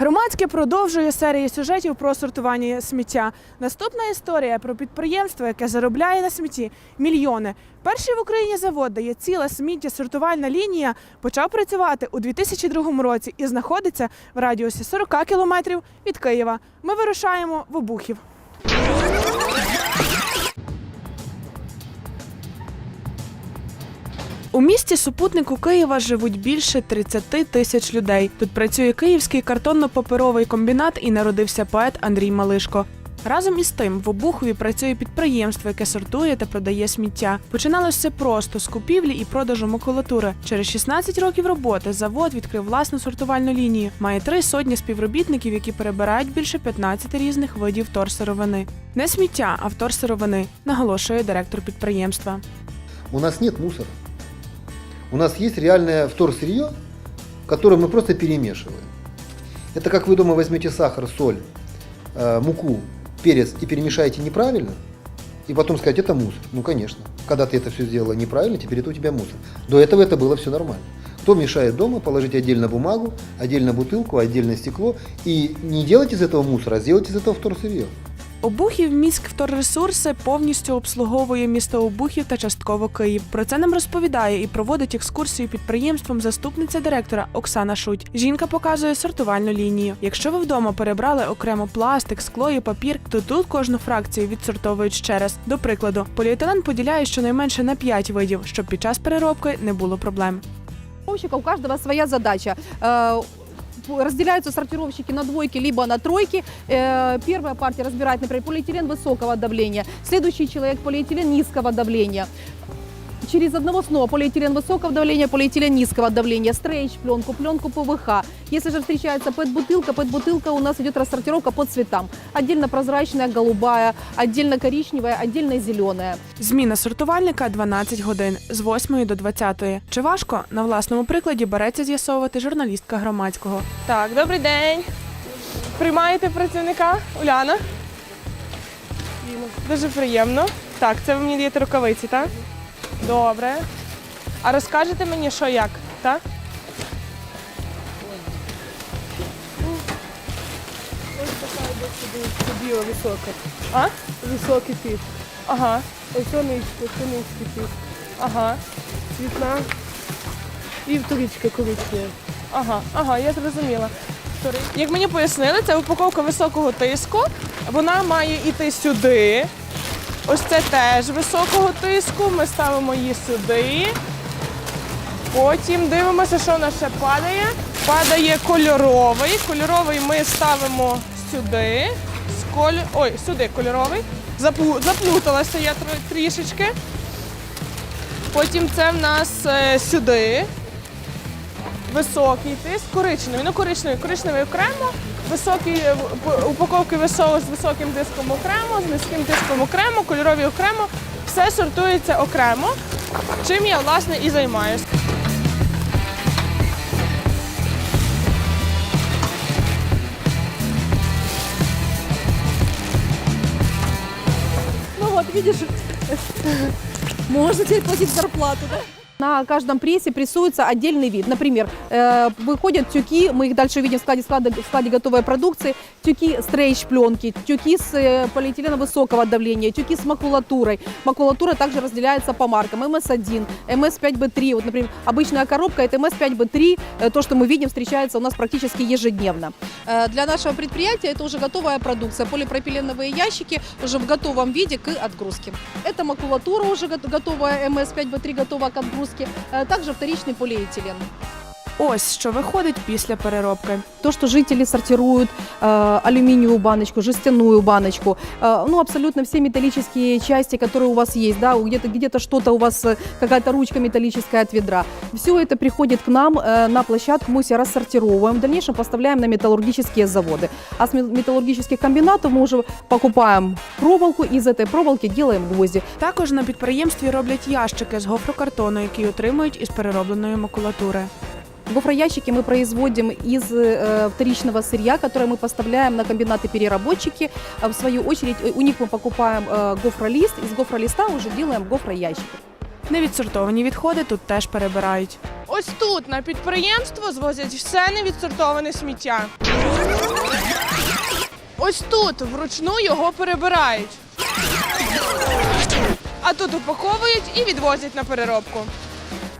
Громадське продовжує серію сюжетів про сортування сміття. Наступна історія про підприємство, яке заробляє на смітті мільйони. Перший в Україні завод, де є ціла сміттєсортувальна лінія, почав працювати у 2002 році і знаходиться в радіусі 40 кілометрів від Києва. Ми вирушаємо в Обухів. У місті супутнику Києва живуть більше 30 тисяч людей. Тут працює київський картонно-паперовий комбінат і народився поет Андрій Малишко. Разом із тим в Обухові працює підприємство, яке сортує та продає сміття. Починалося все просто з купівлі і продажу макулатури. Через 16 років роботи завод відкрив власну сортувальну лінію. Має три сотні співробітників, які перебирають більше 15 різних видів вторсировини. Не сміття, а вторсировини, наголошує директор підприємства. У нас нет мусора. У нас есть реальное вторсырье, которое мы просто перемешиваем. Это как вы дома возьмете сахар, соль, э, муку, перец и перемешаете неправильно, и потом сказать, это мусор. Ну, конечно. Когда ты это все сделала неправильно, теперь это у тебя мусор. До этого это было все нормально. Кто мешает дома, положить отдельно бумагу, отдельно бутылку, отдельно стекло. И не делать из этого мусора, а сделать из этого вторсырье. Обухів міськвторресурси повністю обслуговує місто Обухів та частково Київ. Про це нам розповідає і проводить екскурсію підприємством заступниця директора Оксана Шуть. Жінка показує сортувальну лінію. Якщо ви вдома перебрали окремо пластик, скло і папір, то тут кожну фракцію відсортовують ще раз. До прикладу, поліетилен поділяє щонайменше на 5 видів, щоб під час переробки не було проблем. у каждого своя задача Э, Разделяются сортировщики на двойки либо на тройки. Э, Первая партия разбирает, например, полиэтилен высокого давления, следующий человек полиэтилен низкого давления. Через одного снова полиэтилен высокого давления, полиэтилен низкого давления, стрейч, пленку, пленку ПВХ. Если же встречается пэт-бутылка, пэт-бутылка у нас идет рассортировка по цветам. Отдельно прозрачная, голубая, отдельно коричневая, отдельно зеленая. Зміна сортувальника 12 годин з 8 до 20. Чи важко на власному прикладі береться з'ясовувати журналістка громадського. Так, добрий день. Приймаєте працівника Уляна? Дуже приємно. Так, це ви мені даєте рукавиці, так? Добре. А розкажете мені, що як, так? Біла висока, А? високий тип. Ага, Ось це низький, це низький тип. ага, Цвітна і вторичка коричнева. ага, ага, я зрозуміла. Як мені пояснили, це упаковка високого тиску. Вона має йти сюди. Ось це теж високого тиску. Ми ставимо її сюди. Потім дивимося, що в нас ще падає. Падає кольоровий. Кольоровий ми ставимо сюди. Коль... Ой, сюди кольоровий. Заплу- Заплуталася я трішечки. Потім це в нас е, сюди. Високий тиск, коричневий. Ну, коричневий, коричневий окремо, високі е, упаковки ВСО з високим тиском окремо, з низьким тиском окремо, кольорові окремо. Все сортується окремо, чим я власне і займаюся. Ну вот, видишь, можно теперь платить зарплату, да? На каждом прессе прессуется отдельный вид. Например, э, выходят тюки, мы их дальше видим в складе, складе, в складе готовой продукции, тюки стрейч пленки, тюки с э, полиэтилена высокого давления, тюки с макулатурой. Макулатура также разделяется по маркам МС-1, МС-5Б3. Вот, например, обычная коробка это МС-5Б3, э, то, что мы видим, встречается у нас практически ежедневно. Для нашего предприятия это уже готовая продукция, полипропиленовые ящики уже в готовом виде к отгрузке. Это макулатура уже гот- готовая, МС-5Б3 готова к отгрузке, Э, также вторичный полиэтилен. Ось що виходить після переробки. То, что жители сортируют э, алюминиевую баночку, жестяную баночку, э, ну абсолютно все металлические части, которые у вас есть, да, где-то где что-то у вас, э, какая-то ручка металлическая от ведра. Все это приходит к нам э, на площадку, мы все рассортировываем, в дальнейшем поставляем на металлургические заводы. А с ме- металлургических комбинатов мы уже покупаем проволоку, и из этой проволоки делаем гвозди. Також на підприємстві роблять ящики з гофрокартону, які отримують із переробленої макулатури. Гофроящики мы производим из э, вторичного сырья, которое мы поставляем на комбинаты-переработчики. А В свою очередь э, у них мы покупаем э, гофролист, из гофролиста уже делаем гофроящики. Невідсортовані відходи тут теж перебирають. Ось тут на підприємство звозять все невідсортоване сміття. Ось тут вручну його перебирають. А тут упаковують і відвозять на переробку.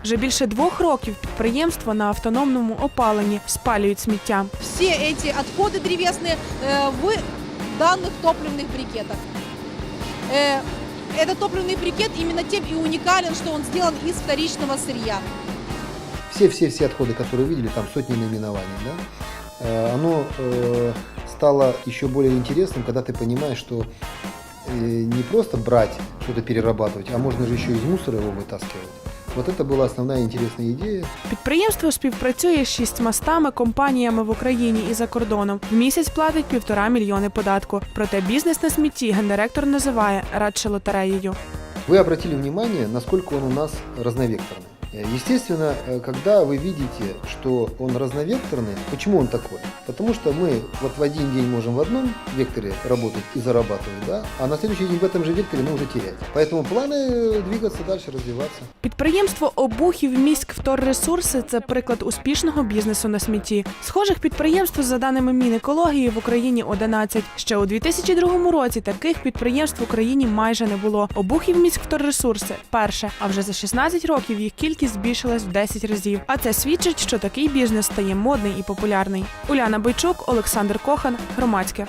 Вже більше двох років підприємство на автономному опаленні спалюють сміття. Все эти отходы древесные э, в данных топливных брикетах. Э, Этот топливный брикет именно тем и уникален, что он сделан из вторичного сырья. Все-все-все отходы, которые видели, там сотни наименований, да, э, оно э, стало еще более интересным, когда ты понимаешь, что э, не просто брать, что-то перерабатывать, а можно же еще из мусора его вытаскивать. Вот это была основная интересная идея. Підприємство співпрацює з шістьма стами компаніями в Україні і за кордоном. В місяць платить півтора мільйони податку. Проте бізнес на смітті гендиректор називає радше лотереєю. Вы обратили внимание, насколько он у нас разновекторный. Э, Естественно, э, когда вы видите, что он разновекторный, почему он такой? Потому что мы вот в один день можем в одном векторе работать и зарабатывать, да, а на следующий день в этом же векторе мы уже терять. Поэтому планы э, двигаться дальше, развиваться. Підприємство Обухів міськ вторресурси це приклад успішного бізнесу на смітті. Схожих підприємств, за даними Мінекології, в Україні 11. Ще у 2002 році таких підприємств в Україні майже не було. Обухів міськ вторресурси перше. А вже за 16 років їх кількість збільшилась в 10 разів. А це свідчить, що такий бізнес стає модний і популярний. Уляна Бойчук, Олександр Кохан, громадське.